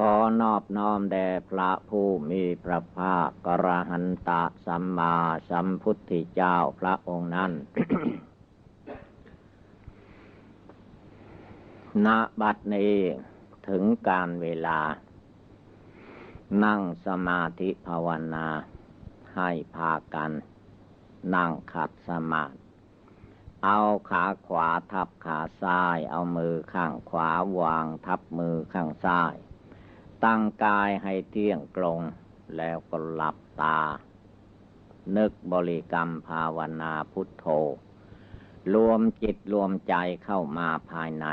ขอนอบน้อมแด่พระผู้มีพระภาคกระหันตะสัมมาสัมพุทธเจ้าพระองค์นั้น ณ บัดนี้ถึงการเวลา นั่งสมาธิภาวนา ให้พากัน นั่งขัดสมาธิเอาขาขวาทับขาซ้าย เอามือข้างขวาวางทับมือข้างซ้าย ตั้งกายให้เที่ยงตรง แล้วก็หลับตา นึกบริกรรมภาวนาพุทโธ รวมจิตรวมใจเข้ามาภายใน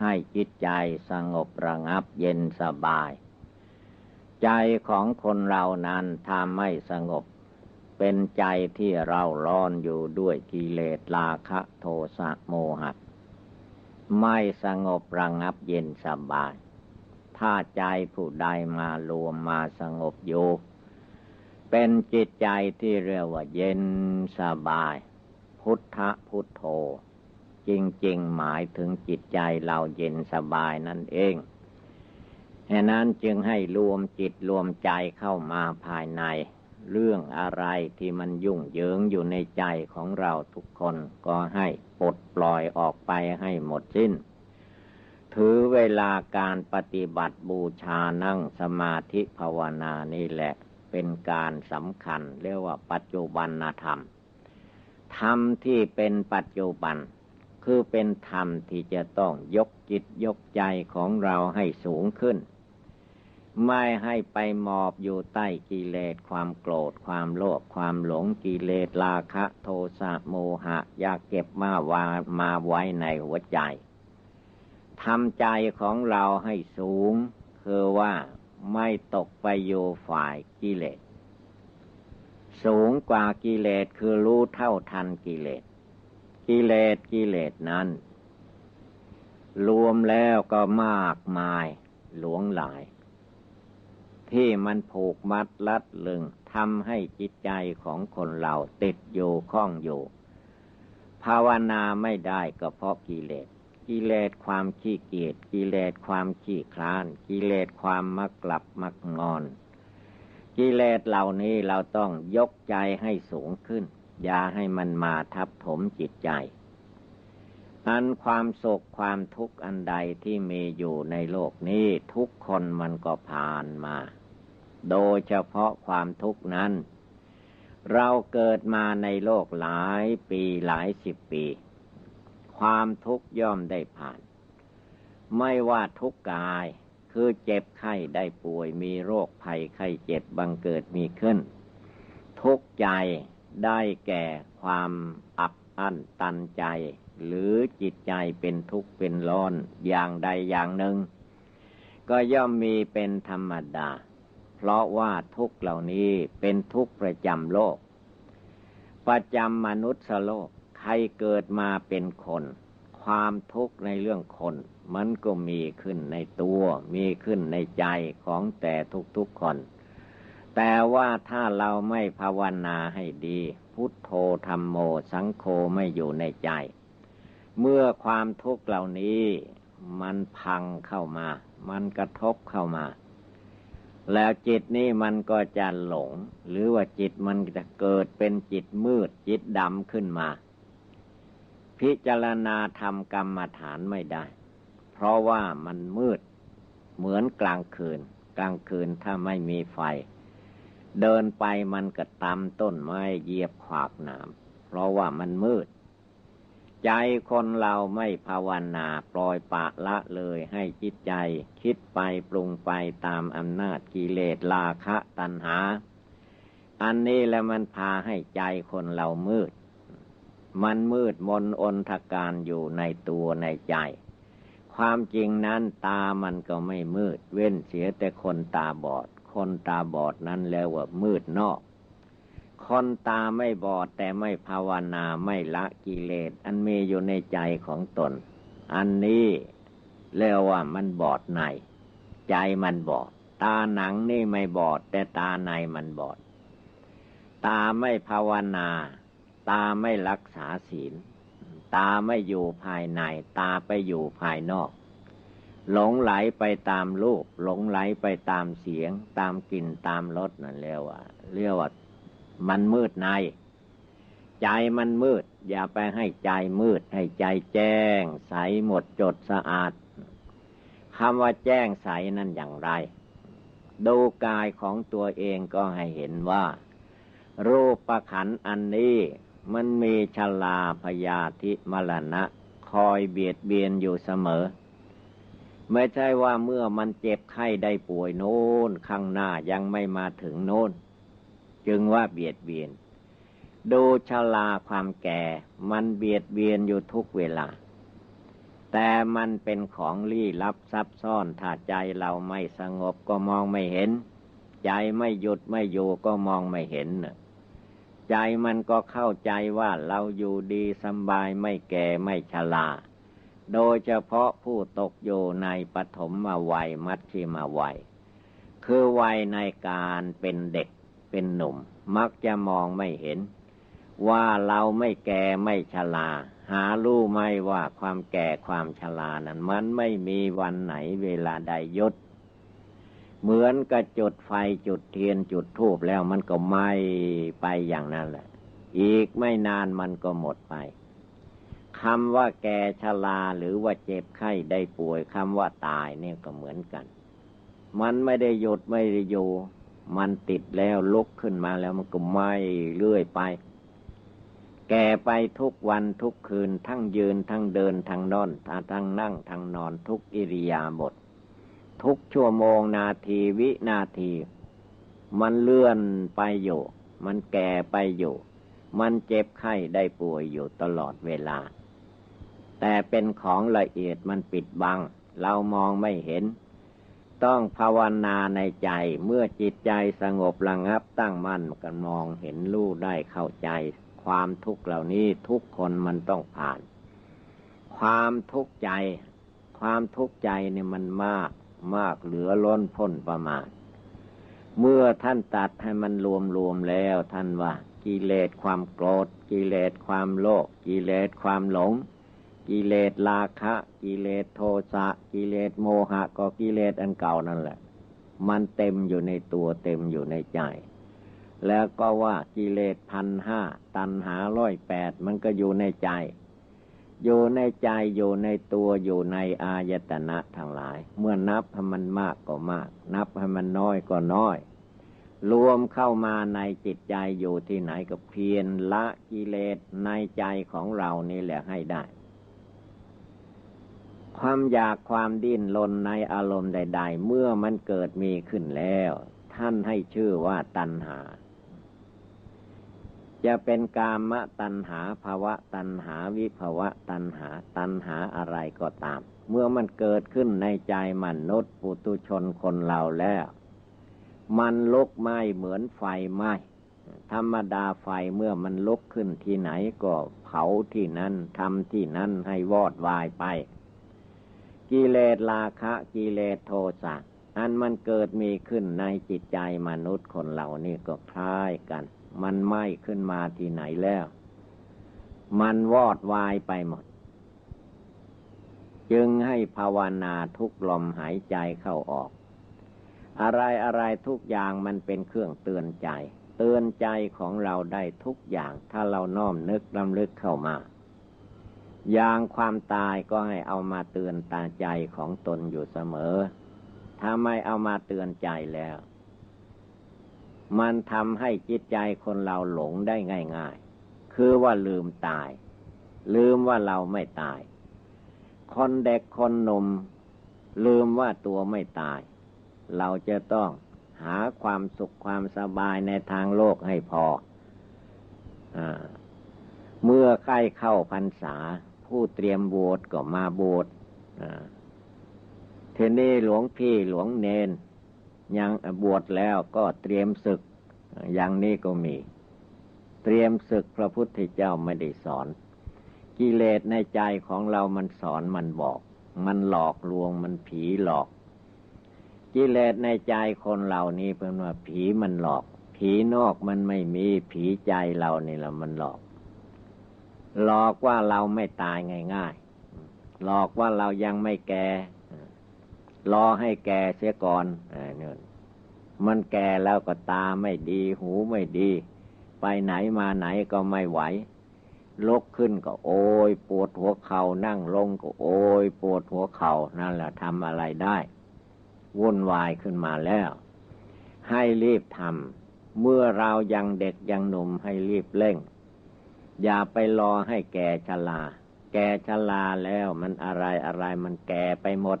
ให้จิตใจสงบระงับเย็นสบาย ใจของคนเรานั้นถ้าไม่สงบ เป็นใจที่เราร้อนอยู่ด้วยกิเลสราคะโทสะโมหะไม่สงบระงับเย็นสบาย ถ้าใจผู้ใดมารวมมาสงบอยู่เป็นจิตใจที่เรียกว่าเย็นสบาย พุทธพุทโธ จริง ๆ หมายถึงจิตใจเราเย็นสบายนั่นเองฉะนั้นจึงให้รวมจิตรวมใจเข้ามาภายใน เรื่องอะไรที่มันยุ่งเหยิงอยู่ในใจของเราทุกคนก็ให้ปลดปล่อยออกไปให้หมดสิ้น ถือเวลาการปฏิบัติบูชานั่งสมาธิภาวนานี่แหละ เป็นการสำคัญเรียกว่าปัจจุบันธรรม ธรรมที่เป็นปัจจุบัน คือเป็นธรรมที่จะต้องยกจิตยกใจของเราให้สูงขึ้น ไม่ให้ไปมอบอยู่ใต้กิเลสความโกรธความโลภความหลงกิเลสราคะ โทสะโมหะ อยากเก็บมาวามาไว้ในหัวใจ ทำใจของเราให้สูง คือว่าไม่ตกไปโยฝ่ายกิเลส สูงกว่ากิเลสคือรู้เท่าทันกิเลส กิเลสกิเลสนั้น รวมแล้วก็มากมายหลวงหลาย ที่มันผูกมัดลัดลึงทำให้จิตใจของคนเราติดอยู่ข้องอยู่ ภาวนาไม่ได้ก็เพราะกิเลส กิเลสความขี้เกียจกิเลสความขี้คลาน กิเลสความมักกลับมักงอน กิเลสเหล่านี้เราต้องยกใจให้สูงขึ้น อย่าให้มันมาทับถมจิตใจ อันความโศกความทุกข์อันใดที่มีอยู่ในโลกนี้ทุกคนมันก็ผ่านมา โดยเฉพาะความทุกข์นั้น เราเกิดมาในโลกหลายปีหลายสิบปี ความทุกข์ย่อมได้ผ่าน ไม่ว่าทุกกาย คือเจ็บไข้ได้ป่วยมีโรคภัยไข้เจ็บบังเกิดมีขึ้น ทุกใจได้แก่ความอับอั้นตันใจ หรือจิตใจเป็นทุกข์เป็นร้อนอย่างใดอย่างหนึ่ง ก็ย่อมมีเป็นธรรมดา เพราะว่าทุกเหล่านี้เป็นทุกประจำโลก ประจำมนุษย์โลก รเกิดมาเป็นคน ความทุกข์ในเรื่องคน มันก็มีขึ้นในตัว มีขึ้นในใจของแต่ทุกๆคน แต่ว่าถ้าเราไม่ภาวนาให้ดี พุทโธธรรมโมสังโฆไม่อยู่ในใจ เมื่อความทุกข์เหล่านี้มันพังเข้ามา มันกระทบเข้ามา แล้วจิตนี่มันก็จะหลง หรือว่าจิตมันจะเกิดเป็นจิตมืด จิตดำขึ้นมา พิจารณาทำกรรมฐานไม่ได้ เพราะว่ามันมืด เหมือนกลางคืน กลางคืนถ้าไม่มีไฟ เดินไปมันก็ตำต้นไม้เหยียบขวากหนามเพราะว่ามันมืด ใจคนเราไม่ภาวนาปล่อยปะละเลยให้จิตใจ คิดไปปรุงไปตามอำนาจกิเลสราคะตัณหา อันนี้แล้วมันพาให้ใจคนเรามืด มันมืดมนอนทการอยู่ในตัวในใจ ความจริงนั้นตามันก็ไม่มืด เว้นเสียแต่คนตาบอด คนตาบอดนั้นแล้วว่ามืดนอก คนตาไม่บอดแต่ไม่ภาวนาไม่ละกิเลสอันมีอยู่ในใจของตน อันนี้เรียกว่ามันบอดใน ใจมันบอด ตาหนังนี่ไม่บอด แต่ตาในมันบอด ตาไม่ภาวนา ตาไม่รักษาศีล ตาไม่อยู่ภายใน ตาไปอยู่ภายนอก หลงไหลไปตามรูป หลงไหลไปตามเสียง ตามกลิ่นตามรสนั่นเรียกว่าเรียกว่ามันมืดใน ใจมันมืด อย่าไปให้ใจมืด ให้ใจแจ้ง ใสหมดจดสะอาดคำว่าแจ้งใสนั่นอย่างไร ดูกายของตัวเองก็ให้เห็นว่า รูปประขันอันนี้ มันมีชลาพยาธิมรณะ คอยเบียดเบียนอยู่เสมอ ไม่ใช่ว่าเมื่อมันเจ็บไข้ได้ป่วยโน้นข้างหน้ายังไม่มาถึงโน้น จึงว่าเบียดเบียน ดูชลาความแก่ มันเบียดเบียนอยู่ทุกเวลา แต่มันเป็นของลี้ลับซับซ้อนถ้าใจเราไม่สงบก็มองไม่เห็น ใจไม่หยุดไม่อยู่ก็มองไม่เห็น ใจมันก็เข้าใจว่าเราอยู่ดีสบายไม่แก่ไม่ชราโดยเฉพาะผู้ตกอยู่ในปฐมมาวัยมัชชิมาวัย คือวัยในการเป็นเด็กเป็นหนุ่ม มักจะมองไม่เห็น ว่าเราไม่แก่ไม่ชราหารู้ไหมว่าความแก่ความชรานั้นมันไม่มีวันไหนเวลาใดยศ เหมือนกับจุดไฟจุดเทียนจุดทูบแล้วมันก็ไหม้ไปอย่างนั้นแหละ อีกไม่นานมันก็หมดไปคำว่าแก่ชราหรือว่าเจ็บไข้ได้ป่วยคำว่าตายเนี่ยก็เหมือนกัน มันไม่ได้หยุดไม่ได้อยู่ มันติดแล้วลุกขึ้นมาแล้วมันก็ไหม้เรื่อยไป แก่ไปทุกวันทุกคืนทั้งยืนทั้งเดินทั้งนอนทั้งนั่งทั้งนอนทุกอิริยาบถ ทุกชั่วโมงนาทีวินาที มันเลื่อนไปอยู่ มันแก่ไปอยู่ มันเจ็บไข้ได้ป่วยอยู่ตลอดเวลา แต่เป็นของละเอียดมันปิดบัง เรามองไม่เห็น ต้องภาวนาในใจเมื่อจิตใจสงบระงับตั้งมั่นกันมองเห็นรู้ได้เข้าใจ ความทุกข์เหล่านี้ทุกคนมันต้องผ่าน ความทุกข์ใจ ความทุกข์ใจเนี่ยมันมาก มากเหลือล้นพ้นประมาณ เมื่อท่านตัดให้มันรวมรวมแล้วท่านว่า กิเลสความโกรธ กิเลสความโลภกิเลสความหลง กิเลสราคะ กิเลสโทสะกิเลสโมหะ ก็กิเลสอันเก่านั่นแหละ มันเต็มอยู่ในตัวเต็มอยู่ในใจ แล้วก็ว่ากิเลสพันห้าตันหาร้อยแปดมันก็อยู่ในใจ อยู่ในใจอยู่ในตัวอยู่ในอายตนะทั้งหลาย เมื่อนับให้มันมากก็มาก นับให้มันน้อยก็น้อย รวมเข้ามาในจิตใจอยู่ที่ไหนก็เพียรละกิเลสในใจของเรานี่แหละให้ได้ ความอยากความดิ้นรนในอารมณ์ใด ๆ เมื่อมันเกิดมีขึ้นแล้ว ท่านให้ชื่อว่าตัณหา จะเป็นกามตัณหาภาวะตัณหาวิภาวะตัณหาตัณหาอะไรก็ตาม เมื่อมันเกิดขึ้นในใจมนุษย์ปุตุชนคนเราแล้ว มันลุกไหม้เหมือนไฟไหม้ธรรมดาไฟเมื่อมันลุกขึ้นที่ไหนก็เผาที่นั้นทำที่นั้นให้วอดวายไป กิเลสราคะกิเลสโทสะอันมันเกิดมีขึ้นในจิตใจมนุษย์คนเหล่านี้ก็คล้ายกัน มันไหม้ขึ้นมาที่ไหนแล้ว มันวอดวายไปหมด จึงให้ภาวนาทุกลมหายใจเข้าออก อะไรอะไรทุกอย่างมันเป็นเครื่องเตือนใจ เตือนใจของเราได้ทุกอย่าง ถ้าเราน้อมนึกลำลึกเข้ามา อย่างความตายก็ให้เอามาเตือนตาใจของตนอยู่เสมอ ถ้าไม่เอามาเตือนใจแล้ว มันทำให้จิตใจคนเราหลงได้ง่าย ๆ คือว่าลืมตาย ลืมว่าเราไม่ตาย คนเด็กคนหนุ่มลืมว่าตัวไม่ตาย เราจะต้องหาความสุขความสบายในทางโลกให้พออเมื่อใกล้เข้าพรรษา ผู้เตรียมบวชก็มาบวชเทนี่หลวงพี่หลวงเนน ยังบวชแล้วก็เตรียมศึก อย่างนี้ก็มี เตรียมศึกพระพุทธเจ้าไม่ได้สอน กิเลสในใจของเรามันสอนมันบอก มันหลอกลวงมันผีหลอก กิเลสในใจคนเหล่านี้เป็นว่าผีมันหลอก ผีนอกมันไม่มีผีใจเรานี่แหละมันหลอก หลอกว่าเราไม่ตายง่ายๆหลอกว่าเรายังไม่แก่ รอให้แก่เสียก่อนเนี่ยมันแก่แล้วก็ตาไม่ดี หูไม่ดี ไปไหนมาไหนก็ไม่ไหวลุกขึ้นก็โอยปวดหัวเขา่านั่งลงก็โอยปวดหัวเขา่านั่นแหละทำอะไรได้วุ่นวายขึ้นมาแล้ว ให้รีบทำเมื่อเรายังเด็กยังหนุ่มให้รีบเร่ง อย่าไปรอให้แก่ชราแก่ชราแล้วมันอะไรอะไรมันแก่ไปหมด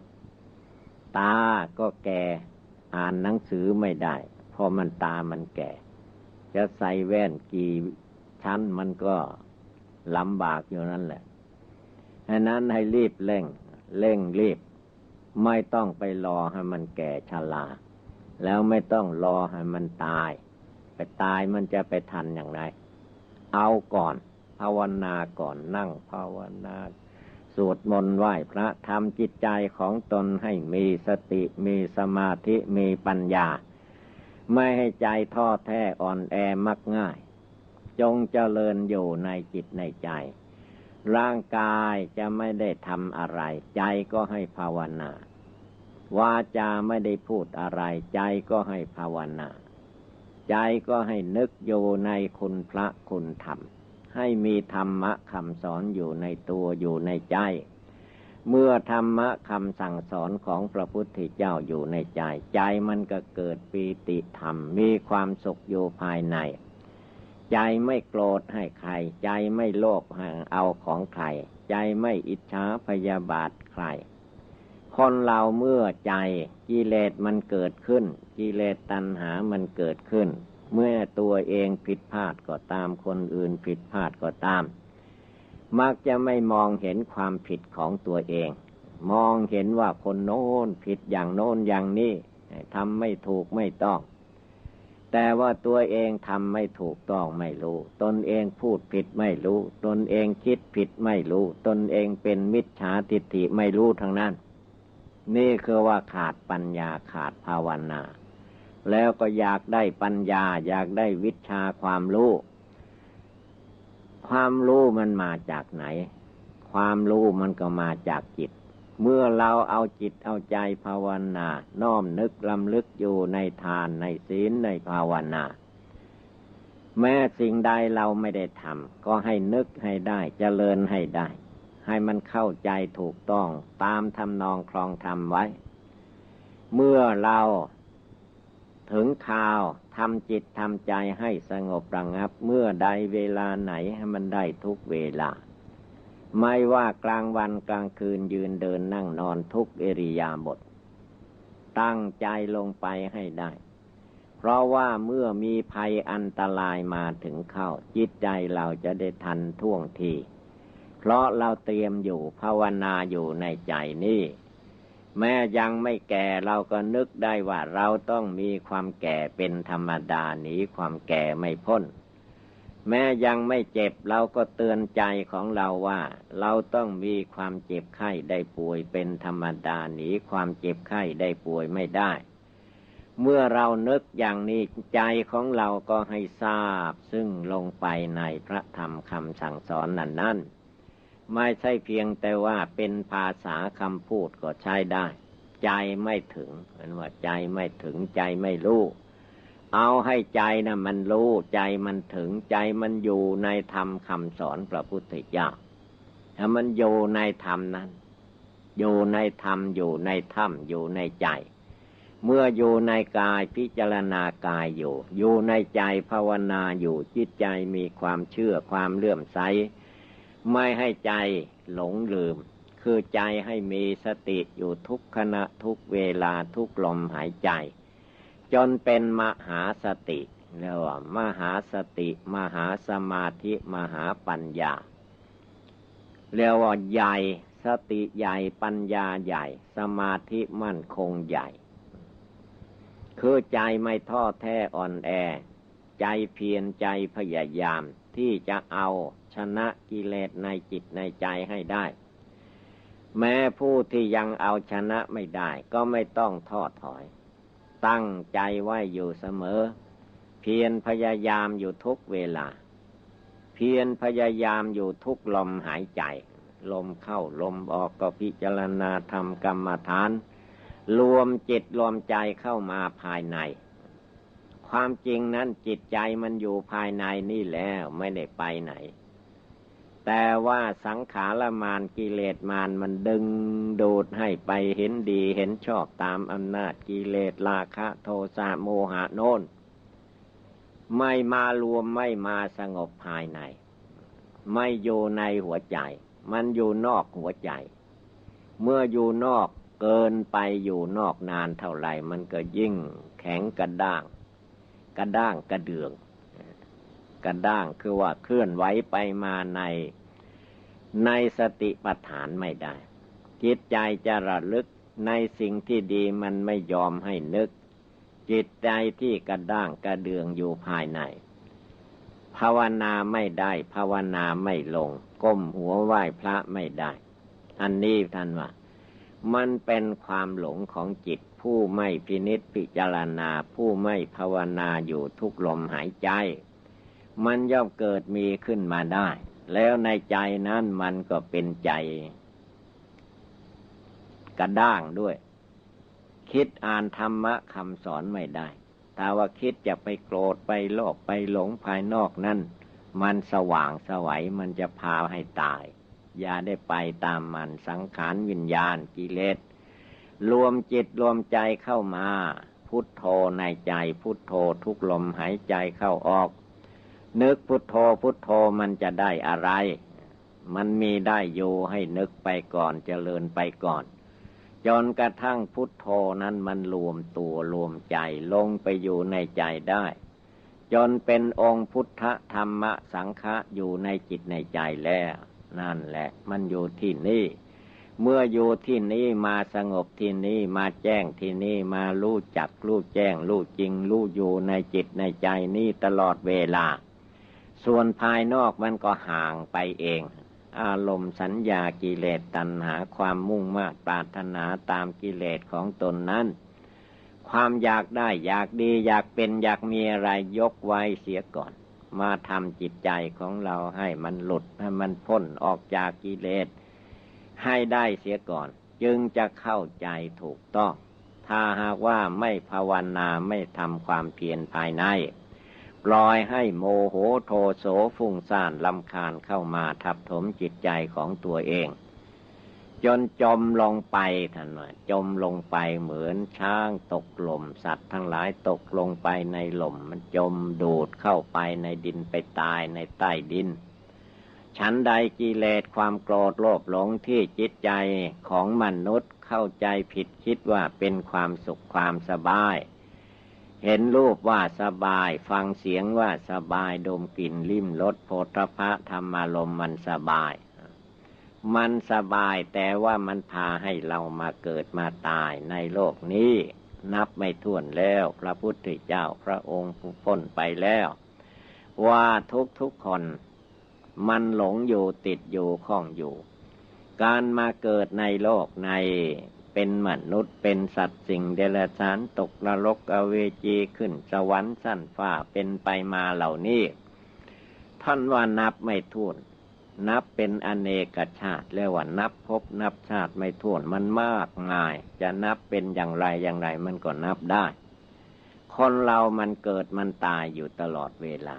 ตาก็แก่ อ่านหนังสือไม่ได้เพราะมันตามันแก่ จะใส่แว่นกี่ชั้นมันก็ลำบากอยู่นั่นแหละฉะนั้นให้รีบเร่ง เร่งรีบ ไม่ต้องไปรอให้มันแก่ชราแล้วไม่ต้องรอให้มันตาย ไปตายมันจะไปทันอย่างไร เอาก่อน ภาวนาก่อนนั่งภาวนา สวดมนต์ไหว้พระทำจิตใจของตนให้มีสติมีสมาธิมีปัญญา ไม่ให้ใจท้อแท้อ่อนแอมักง่าย จงเจริญอยู่ในจิตในใจ ร่างกายจะไม่ได้ทำอะไร ใจก็ให้ภาวนา วาจาไม่ได้พูดอะไร ใจก็ให้ภาวนา ใจก็ให้นึกอยู่ในคุณพระคุณธรรม ให้มีธรรมะคำสอนอยู่ในตัวอยู่ในใจ เมื่อธรรมะคำสั่งสอนของพระพุทธเจ้าอยู่ในใจ ใจมันก็เกิดปีติธรรม มีความสุขอยู่ภายใน ใจไม่โกรธให้ใคร ใจไม่โลภเอาของใคร ใจไม่อิจฉาพยาบาทใคร คนเราเมื่อใจกิเลสมันเกิดขึ้น กิเลสตัณหามันเกิดขึ้น เมื่อตัวเองผิดพลาดก็ตามคนอื่นผิดพลาดก็ตาม มักจะไม่มองเห็นความผิดของตัวเอง มองเห็นว่าคนโน้นผิดอย่างโน้นอย่างนี้ทำไม่ถูกไม่ต้อง แต่ว่าตัวเองทำไม่ถูกต้องไม่รู้ ตนเองพูดผิดไม่รู้ ตนเองคิดผิดไม่รู้ ตนเองเป็นมิจฉาทิฏฐิไม่รู้ทั้งนั้น นี่คือว่าขาดปัญญาขาดภาวนา แล้วก็อยากได้ปัญญา อยากได้วิชาความรู้ ความรู้มันมาจากไหน ความรู้มันก็มาจากจิต เมื่อเราเอาจิตเอาใจภาวนา น้อมนึกลำลึกอยู่ในทานในศีลในภาวนา แม้สิ่งใดเราไม่ได้ทำก็ให้นึกให้ได้จเจริญให้ได้ ให้มันเข้าใจถูกต้องตามทำนองครองธรรมไว้ เมื่อเรา ถึงข่าวทำจิตทำใจให้สงบระงับ เมื่อใดเวลาไหนให้มันได้ทุกเวลา ไม่ว่ากลางวันกลางคืนยืนเดินนั่งนอนทุกเอริยาบท ตั้งใจลงไปให้ได้ เพราะว่าเมื่อมีภัยอันตรายมาถึงเข้า จิตใจเราจะได้ทันท่วงที เพราะเราเตรียมอยู่ภาวนาอยู่ในใจนี่ แม้ยังไม่แก่เราก็นึกได้ว่าเราต้องมีความแก่เป็นธรรมดาหนีความแก่ไม่พ้น แม้ยังไม่เจ็บเราก็เตือนใจของเราว่า เราต้องมีความเจ็บไข้ได้ป่วยเป็นธรรมดาหนีความเจ็บไข้ได้ป่วยไม่ได้ เมื่อเรานึกอย่างนี้ใจของเราก็ให้ทราบซึ่งลงไปในพระธรรมคำสั่งสอนนั้นนั่น ไม่ใช่เพียงแต่ว่าเป็นภาษาคำพูดก็ใช้ได้ ใจไม่ถึงเหมือนว่าใจไม่ถึงใจไม่รู้ เอาให้ใจนะมันรู้ใจมันถึงใจมันอยู่ในธรรมคำสอนพระพุทธเจ้าถ้ามันอยู่ในธรรมนั้น อยู่ในธรรมอยู่ในธรรมอยู่ในใจ เมื่ออยู่ในกายพิจารณากายอยู่ อยู่ในใจภาวนาอยู่จิตใจมีความเชื่อความเลื่อมใส ไม่ให้ใจหลงลืม คือใจให้มีสติอยู่ทุกขณะทุกเวลาทุกลมหายใจ จนเป็นมหาสติเรียกว่ามหาสติ มหาสมาธิ มหาปัญญาเรียกว่าใหญ่สติใหญ่ปัญญาใหญ่ สมาธิมั่นคงใหญ่ คือใจไม่ท้อแท้อ่อนแอ ใจเพียรใจพยายาม ที่จะเอาชนะกิเลสในจิตในใจให้ได้ แม้ผู้ที่ยังเอาชนะไม่ได้ก็ไม่ต้องท้อถอย ตั้งใจไว้อยู่เสมอ เพียรพยายามอยู่ทุกเวลา เพียรพยายามอยู่ทุกลมหายใจ ลมเข้าลมออกก็พิจารณาทำกรรมฐาน รวมจิตรวมใจเข้ามาภายใน ความจริงนั้นจิตใจมันอยู่ภายในนี่แล้วไม่ได้ไปไหน แต่ว่าสังขารมานกิเลสมานมันดึงดูดให้ไปเห็นดีเห็นชอบตามอำนาจกิเลสราคะโทสะโมหะโน้นไม่มารวมไม่มาสงบภายใน ไม่อยู่ในหัวใจ มันอยู่นอกหัวใจ เมื่ออยู่นอกเกินไปอยู่นอกนานเท่าไหร่ มันก็ยิ่งแข็งกระด้าง กระด้างกระเดือง กระด้างคือว่าเคลื่อนไหวไปมาในในสติปัฏฐานไม่ได้ จิตใจจะระลึกในสิ่งที่ดีมันไม่ยอมให้นึก จิตใจที่กระด้างกระเดืองอยู่ภายใน ภาวนาไม่ได้ภาวนาไม่ลง ก้มหัวไหว้พระไม่ได้ อันนี้ท่านว่า มันเป็นความหลงของจิต ผู้ไม่พินิษพิจารณาผู้ไม่ภาวนาอยู่ทุกลมหายใจ มันย่อมเกิดมีขึ้นมาได้ แล้วในใจนั้นมันก็เป็นใจ กระด้างด้วย คิดอ่านธรรมะคำสอนไม่ได้ถ้าว่าคิดจะไปโกรธไปโลภไปหลงภายนอกนั้นมันสว่างสวัยมันจะพาให้ตาย อย่าได้ไปตามมันสังขารวิญญาณกิเลส รวมจิตรวมใจเข้ามา พุทโธในใจพุทโธทุกลมหายใจเข้าออก นึกพุทโธพุทโธมันจะได้อะไร มันมีได้อยู่ให้นึกไปก่อนเจริญไปก่อน จนกระทั่งพุทโธนั้นมันรวมตัวรวมใจลงไปอยู่ในใจได้ จนเป็นองค์พุทธธรรมสังฆะอยู่ในจิตในใจแล้ว นั่นแหละ มันอยู่ที่นี่ เมื่ออยู่ที่นี้มาสงบที่นี้มาแจ้งที่นี้มารู้จักรู้แจ้งรู้จริงรู้อยู่ในจิตในใจนี้ตลอดเวลา ส่วนภายนอกมันก็ห่างไปเอง อารมณ์สัญญากิเลสตัณหาความมุ่งมา่ปรารถนาตามกิเลสของตนนั้น ความอยากได้อยากดีอยากเป็นอยากมีอะไรยกไว้เสียก่อน มาทำจิตใจของเราให้มันหลุดให้มันพ้นออกจากกิเลส ให้ได้เสียก่อน จึงจะเข้าใจถูกต้อง ถ้าหากว่าไม่ภาวนาไม่ทำความเพียรภายใน ปล่อยให้โมโหโทโสฟุ้งซ่านลำคาญเข้ามาทับถมจิตใจของตัวเอง จนจมลงไปท่านว่าจมลงไปเหมือนช้างตกหล่มสัตว์ทั้งหลายตกลงไปในหล่มมันจมดูดเข้าไปในดินไปตายในใต้ดิน ฉันใดกิเลสความโกรธโลภหลงที่จิตใจของมนุษย์เข้าใจผิดคิดว่าเป็นความสุขความสบาย เห็นรูปว่าสบาย ฟังเสียงว่าสบายดมกลิ่นลิ้มรสโพธพะธรรมารมมันสบาย มันสบายแต่ว่ามันพาให้เรามาเกิดมาตายในโลกนี้ นับไม่ถ้วนแล้วพระพุทธเจ้าพระองค์ผู้พ้นไปแล้ว ว่าทุกทุกคน มันหลงอยู่ติดอยู่ข้องอยู่ การมาเกิดในโลกในเป็นมนุษย์เป็นสัตว์สิ่งเดรัจฉานตกนรกอเวจีขึ้นสวรรค์สั้นฟ้าเป็นไปมาเหล่านี้ ท่านว่านับไม่ถ้วน นับเป็นอเนกชาติเรียกว่านับพบนับชาติไม่ถ้วนมันมากง่าย จะนับเป็นอย่างไรอย่างไรมันก็นับได้ คนเรามันเกิดมันตายอยู่ตลอดเวลา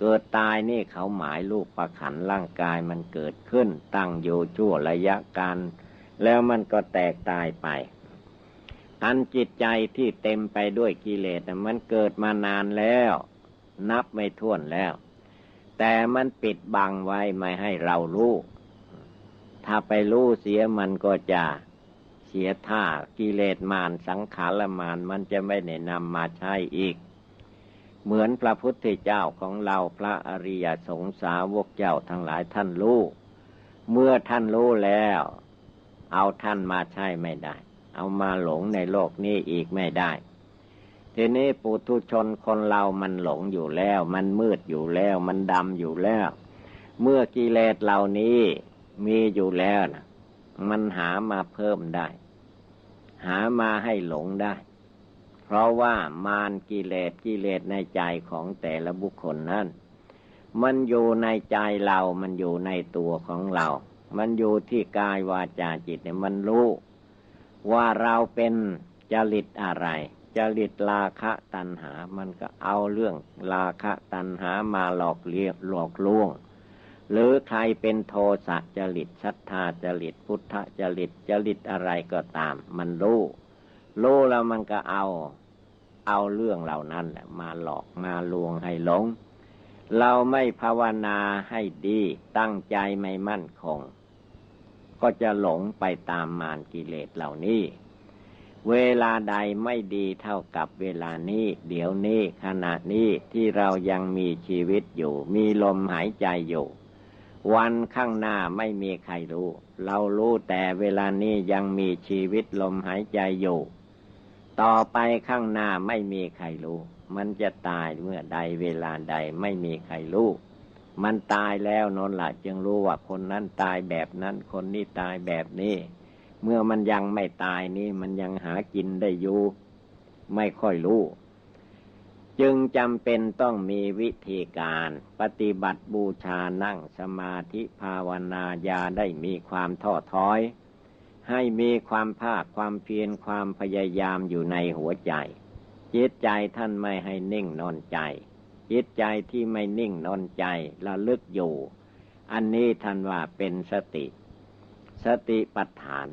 เกิดตายนี่เขาหมายลูกประขันร่างกายมันเกิดขึ้น ตั้งอยู่ชั่วระยะการ แล้วมันก็แตกตายไป อันจิตใจที่เต็มไปด้วยกิเลสมันเกิดมานานแล้ว นับไม่ถ้วนแล้ว แต่มันปิดบังไว้ไม่ให้เรารู้ถ้าไปรู้เสียมันก็จะเสียท่ากิเลสมานสังขารมานมันจะไม่ได้นำมาใช้อีก เหมือนพระพุทธเจ้าของเราพระอริยสงสาวกเจ้าทั้งหลายท่านรู้ เมื่อท่านรู้แล้ว เอาท่านมาใช้ไม่ได้ เอามาหลงในโลกนี้อีกไม่ได้ ทีนี้ปุถุชนคนเรามันหลงอยู่แล้ว มันมืดอยู่แล้ว มันดำอยู่แล้ว เมื่อกิเลสเหล่านี้มีอยู่แล้วนะมันหามาเพิ่มได้ หามาให้หลงได้ เพราะว่ามารกิเลสกิเลสในใจของแต่ละบุคคลนั้น มันอยู่ในใจเรา มันอยู่ในตัวของเรา มันอยู่ที่กายวาจาจิตเนี่ยมันรู้ ว่าเราเป็นจริตอะไร จริตราคะตัณหา มันก็เอาเรื่องราคะตัณหามาหลอกเลียบหลอกลวง หรือใครเป็นโทสะจริตชัทธาจริตพุทธจริตจริตอะไรก็ตาม มันรู้ รู้แล้วมันก็เอา เอาเรื่องเหล่านั้นแหละมาหลอกมาลวงให้หลง เราไม่ภาวนาให้ดีตั้งใจไม่มั่นคง ก็จะหลงไปตามมารกิเลสเหล่านี้ เวลาใดไม่ดีเท่ากับเวลานี้ เดี๋ยวนี้ขณะนี้ที่เรายังมีชีวิตอยู่ มีลมหายใจอยู่วันข้างหน้าไม่มีใครรู้ เรารู้แต่เวลานี้ยังมีชีวิตลมหายใจอยู่ ต่อไปข้างหน้าไม่มีใครรู้ มันจะตายเมื่อใดเวลาใดไม่มีใครรู้ มันตายแล้วนนละจึงรู้ว่าคนนั้นตายแบบนั้น คนนี้ตายแบบนี้ เมื่อมันยังไม่ตายนี่มันยังหากินได้อยู่ ไม่ค่อยรู้ จึงจำเป็นต้องมีวิธีการปฏิบัติบูชานั่งสมาธิภาวนายาได้มีความท้อถอย ให้มีความภาคความเพียรความพยายามอยู่ในหัวใจ จิตใจท่านไม่ให้นิ่งนอนใจ จิตใจที่ไม่นิ่งนอนใจระลึกอยู่ อันนี้ท่านว่าเป็นสติ สติปัฏฐาน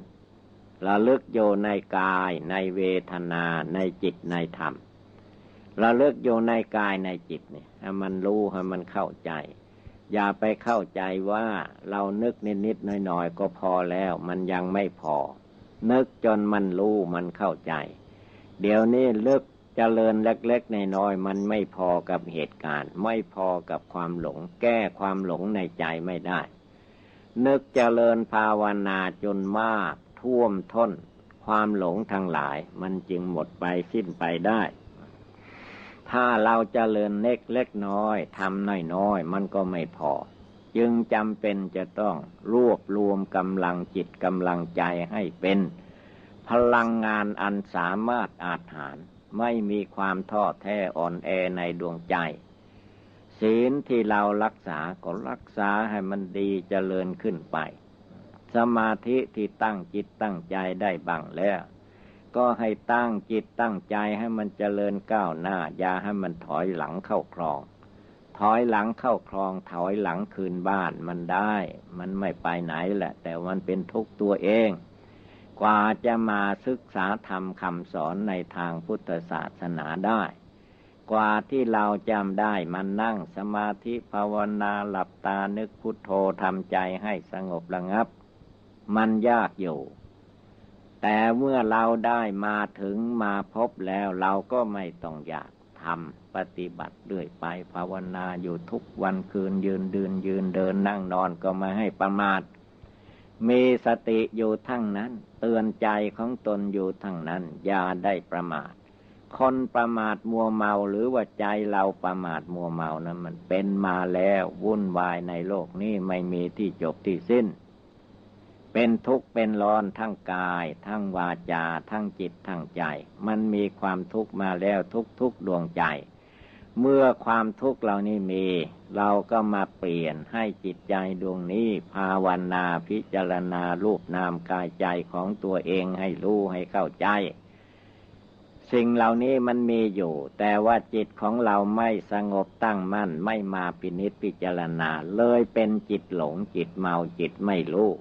ระลึกโยในกายในเวทนาในจิตในธรรมระลึกโยในกายในจิตเนี่ยให้มันรู้ให้มันเข้าใจ อย่าไปเข้าใจว่าเรานึกนิดนิดหน่อยๆก็พอแล้ว มันยังไม่พอ นึกจนมันรู้มันเข้าใจ เดี๋ยวนี้ลึกเจริญเล็กๆน้อยๆมันไม่พอกับเหตุการณ์ ไม่พอกับความหลง แก้ความหลงในใจไม่ได้ นึกเจริญภาวนาจนมาก ท่วมท้น ความหลงทั้งหลาย มันจึงหมดไปสิ้นไปได้ ถ้าเราจเจริญเล็กเล็กน้อยทำน้อยน้อยมันก็ไม่พอ จึงจำเป็นจะต้องรวบรวมกำลังจิตกำลังใจให้เป็น พลังงานอันสามารถอาจหาร ไม่มีความท้อแท้อ่อนแอในดวงใจ ศีลที่เรารักษาก็รักษาให้มันดีจเจริญขึ้นไป สมาธิที่ตั้งจิตตั้งใจได้บังแล้ว ก็ให้ตั้งจิตตั้งใจให้มันเจริญก้าวหน้า อย่าให้มันถอยหลังเข้าคลอง ถอยหลังเข้าคลอง ถอยหลังคืนบ้านมันได้ มันไม่ไปไหนแหละ แต่มันเป็นทุกตัวเอง กว่าจะมาศึกษาธรรมคำสอนในทางพุทธศาสนาได้ กว่าที่เราจำได้มันนั่งสมาธิภาวนาหลับตานึกพุทโธทำใจให้สงบระงับ มันยากอยู่ แต่เมื่อเราได้มาถึงมาพบแล้วเราก็ไม่ต้องอยากทำปฏิบัติเรื่อยไปภาวนาอยู่ทุกวันคืนยืนเดินยืนเดินนั่งนอนก็ไม่ให้ประมาทมีสติอยู่ทั้งนั้น เตือนใจของตนอยู่ทั้งนั้น อย่าได้ประมาท คนประมาทมัวเมาหรือว่าใจเราประมาทมัวเมานะั้นมันเป็นมาแล้ว วุ่นวายในโลกนี้ไม่มีที่จบที่สิ้น เป็นทุกข์เป็นร้อนทั้งกาย ทั้งวาจา ทั้งจิตทั้งใจ มันมีความทุกข์มาแล้วทุกทุกดวงใจ เมื่อความทุกข์เหล่านี้มี เราก็มาเปลี่ยนให้จิตใจดวงนี้ ภาวนาพิจารณารูปนามกายใจของตัวเองให้รู้ให้เข้าใจ สิ่งเหล่านี้มันมีอยู่ แต่ว่าจิตของเราไม่สงบตั้งมั่นไม่มาปินิจพิจารณาเลยเป็นจิตหลงจิตเมาจิตไม่รู้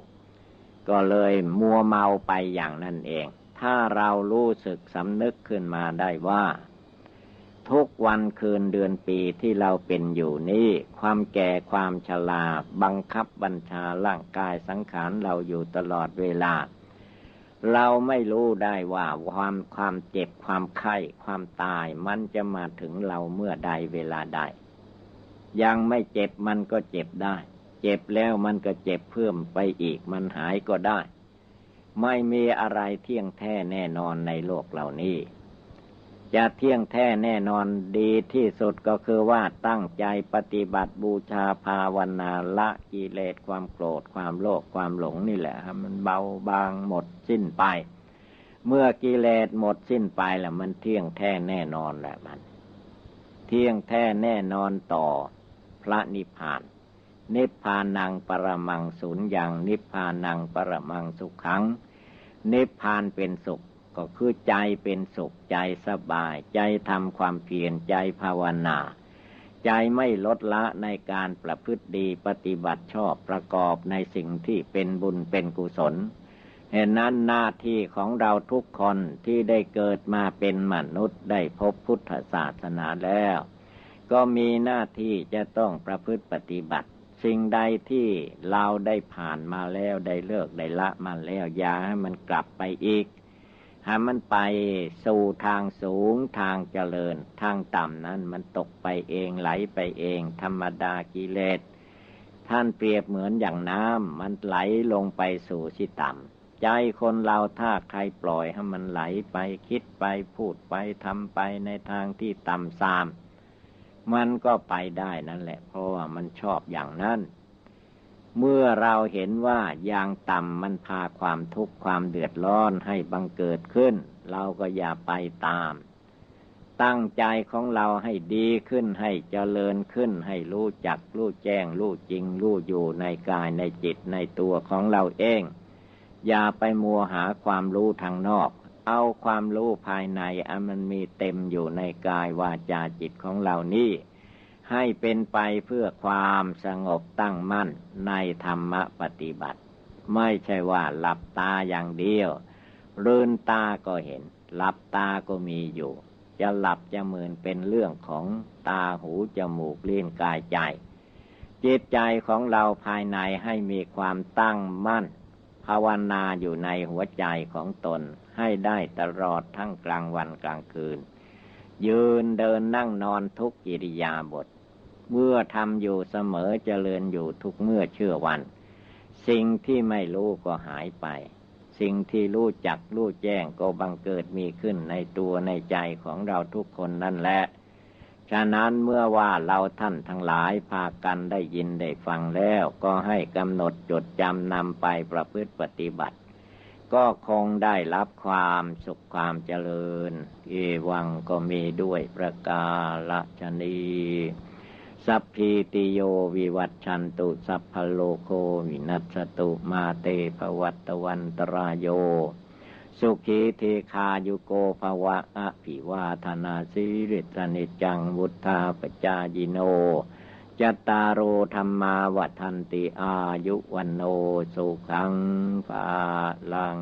ก็เลยมัวเมาไปอย่างนั้นเอง ถ้าเรารู้สึกสำนึกขึ้นมาได้ว่า ทุกวันคืนเดือนปีที่เราเป็นอยู่นี้ ความแก่ความชราบังคับบัญชาร่างกายสังขารเราอยู่ตลอดเวลา เราไม่รู้ได้ว่าความความเจ็บความไข้ความตายมันจะมาถึงเราเมื่อใดเวลาใด ยังไม่เจ็บมันก็เจ็บได้ เจ็บแล้วมันก็เจ็บเพิ่มไปอีกมันหายก็ได้ ไม่มีอะไรเที่ยงแท้แน่นอนในโลกเหล่านี้ จะเที่ยงแท้แน่นอนดีที่สุดก็คือว่าตั้งใจปฏิบัติบูชาภาวนาละกิเลสความโกรธความโลภความหลงนี่แหละมันเบาบางหมดสิ้นไป เมื่อกิเลสหมดสิ้นไปแล้วมันเที่ยงแท้แน่นอนแหละมัน เที่ยงแท้แน่นอนต่อพระนิพพาน นิพพานังปรมังสุญญ์นิพพานังปรมังสุขขัง นิพพานเป็นสุขก็คือใจเป็นสุขใจสบาย ใจทำความเพียรใจภาวนา ใจไม่ลดละในการประพฤติดีปฏิบัติชอบประกอบในสิ่งที่เป็นบุญเป็นกุศลเห็นนั้นหน้าที่ของเราทุกคนที่ได้เกิดมาเป็นมนุษย์ได้พบพุทธศาสนาแล้ว ก็มีหน้าที่จะต้องประพฤติปฏิบัติ สิ่งใดที่เราได้ผ่านมาแล้วได้เลิกได้ละมาแล้วอย่าให้มันกลับไปอีกใหามันไปสู่ทางสูงทางเจริญ ทางต่ำนั้นมันตกไปเองไหลไปเอง ธรรมดากิเลสท่านเปรียบเหมือนอย่างน้ำมันไหลลงไปสู่ที่ต่ำใจคนเราถ้าใครปล่อยให้มันไหลไปคิดไปพูดไปทำไปในทางที่ต่ำซาม มันก็ไปได้นั่นแหละ เพราะว่ามันชอบอย่างนั้นเมื่อเราเห็นว่าอย่างต่ำมันพาความทุกข์ความเดือดร้อนให้บังเกิดขึ้น เราก็อย่าไปตาม ตั้งใจของเราให้ดีขึ้นให้เจริญขึ้น ให้รู้จักรู้แจ้งรู้จริงรู้อยู่ในกายในจิตในตัวของเราเอง อย่าไปมัวหาความรู้ทางนอก เอาความรู้ภายในอันมันมีเต็มอยู่ในกายวาจาจิตของเรานี่ให้เป็นไปเพื่อความสงบตั้งมั่นในธรรมปฏิบัติ ไม่ใช่ว่าหลับตาอย่างเดียวรืนตาก็เห็น หลับตาก็มีอยู่ จะหลับจะมืนเป็นเรื่องของตาหูจมูกเลิ้นกายใจ จิตใจของเราภายในให้มีความตั้งมั่น ภาวนาอยู่ในหัวใจของตน ให้ได้ตลอดทั้งกลางวันกลางคืน ยืนเดินนั่งนอนทุกกิริยาบท เมื่อทำอยู่เสมอเจริญอยู่ทุกเมื่อเชื่อวัน สิ่งที่ไม่รู้ก็หายไป สิ่งที่รู้จักรู้แจ้งก็บังเกิดมีขึ้นในตัวในใจของเราทุกคนนั่นแหละฉะนั้นเมื่อว่าเราท่านทั้งหลายพากันได้ยินได้ฟังแล้ว ก็ให้กำหนดจดจำนำไปประพฤติปฏิบัติ ก็คงได้รับความสุขความเจริญ เอวังก็มีด้วยประกาศนีสัพพีติโยวิวัตชันตุ สัพพโลโควินัสตุมาเตภวัตวันตรายโย สุขีเทคายุโกภวะอภิวาธนาสิริสนิจังวุธาปจายิโน จตารโอธรรมาวัฒนติอายุวันโนสุขังภาลัง